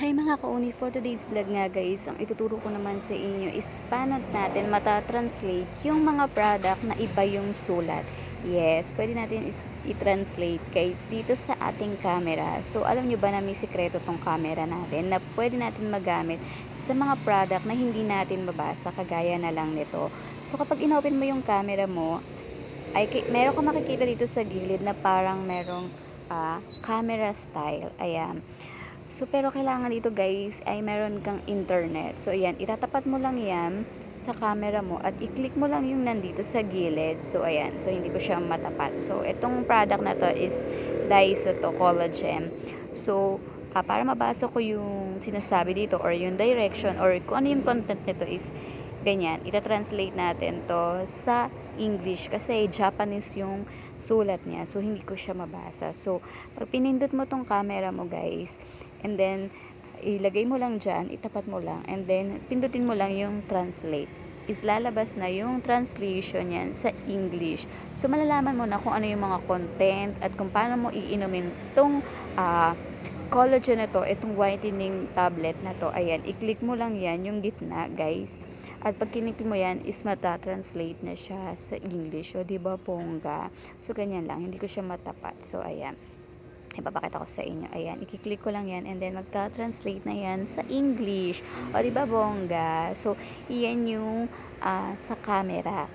Hi mga kauni, for today's vlog nga guys, ang ituturo ko naman sa inyo is paano natin matatranslate yung mga product na iba yung sulat. Yes, pwede natin i-translate guys dito sa ating camera. So alam nyo ba na may sikreto tong camera natin na pwede natin magamit sa mga product na hindi natin mabasa kagaya na lang nito. So kapag inopen mo yung camera mo, ay meron ka makikita dito sa gilid na parang merong ah, camera style. Ayan. So, pero kailangan dito guys ay meron kang internet. So, ayan, itatapat mo lang yan sa camera mo at i-click mo lang yung nandito sa gilid. So, ayan. So, hindi ko siya matapat. So, itong product na to is Daiso to Collagen. So, ah, para mabasa ko yung sinasabi dito or yung direction or kung ano yung content nito is ganyan. Ita-translate natin to sa English kasi Japanese yung sulat niya. So, hindi ko siya mabasa. So, pag pinindot mo tong camera mo guys, and then, ilagay mo lang dyan, itapat mo lang, and then, pindutin mo lang yung translate is lalabas na yung translation yan sa English. So, malalaman mo na kung ano yung mga content at kung paano mo iinumin tong ah, collagen na to, itong whitening tablet na to. Ayan, i-click mo lang yan, yung gitna, guys. At pag kinik mo yan, is mata-translate na siya sa English. O, di ba, pongga? So, ganyan lang. Hindi ko siya matapat. So, ayan. Ipapakita ko sa inyo. Ayan, ikiklik ko lang yan and then magta-translate na yan sa English. O, di ba, bongga? So, iyan yung ah, sa camera.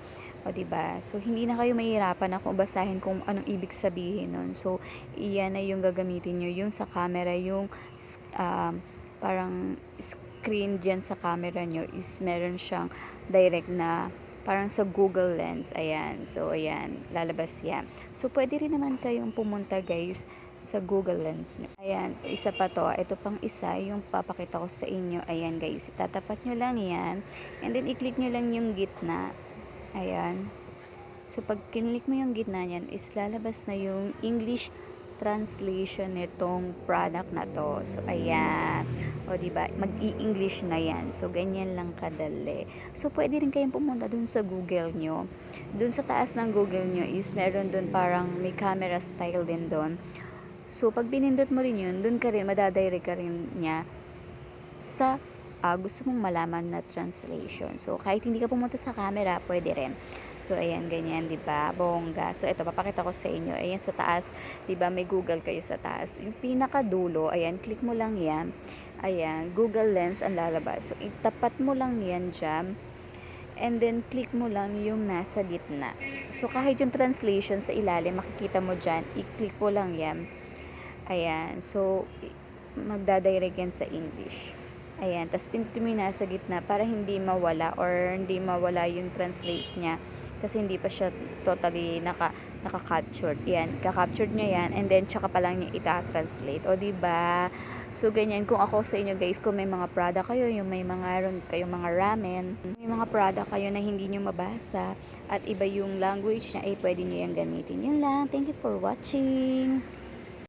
O, di ba? So, hindi na kayo mahirapan na kung basahin kung anong ibig sabihin nun. So, iyan na yung gagamitin nyo. Yung sa camera, yung um, parang screen dyan sa camera nyo is meron siyang direct na parang sa Google Lens. Ayan. So, ayan. Lalabas yan. So, pwede rin naman kayong pumunta, guys, sa Google Lens nyo. Ayan. Isa pa to. Ito pang isa, yung papakita ko sa inyo. Ayan, guys. Itatapat nyo lang yan. And then, i-click nyo lang yung gitna. Ayan. So, pag kinlik mo yung gitna niyan, is lalabas na yung English translation nitong product na to. So, ayan. O, ba Mag-i-English na yan. So, ganyan lang kadali. So, pwede rin kayong pumunta dun sa Google nyo. Dun sa taas ng Google nyo is meron dun parang may camera style din dun. So, pag pinindot mo rin yun, dun ka rin, madadirect ka rin niya sa ah, gusto mong malaman na translation. So, kahit hindi ka pumunta sa camera, pwede rin. So, ayan, ganyan, di ba? Bongga. So, ito, papakita ko sa inyo. Ayan, sa taas, di ba, may Google kayo sa taas. Yung pinakadulo, ayan, click mo lang yan. Ayan, Google Lens ang lalabas. So, itapat mo lang yan dyan. And then, click mo lang yung nasa gitna. So, kahit yung translation sa ilalim, makikita mo dyan, i-click mo lang yan. Ayan. So, magdadirect yan sa English. Ayan. Tapos, pindutin mo yung nasa gitna para hindi mawala or hindi mawala yung translate niya. Kasi hindi pa siya totally naka, naka-captured. Yan. Ka-captured niya yan. And then, tsaka pa lang niya ita-translate. O, di ba So, ganyan. Kung ako sa inyo, guys, kung may mga product kayo, yung may mga, kayong mga ramen, may mga product kayo na hindi nyo mabasa, at iba yung language niya, eh, pwede nyo yung gamitin. Yun lang. Thank you for watching.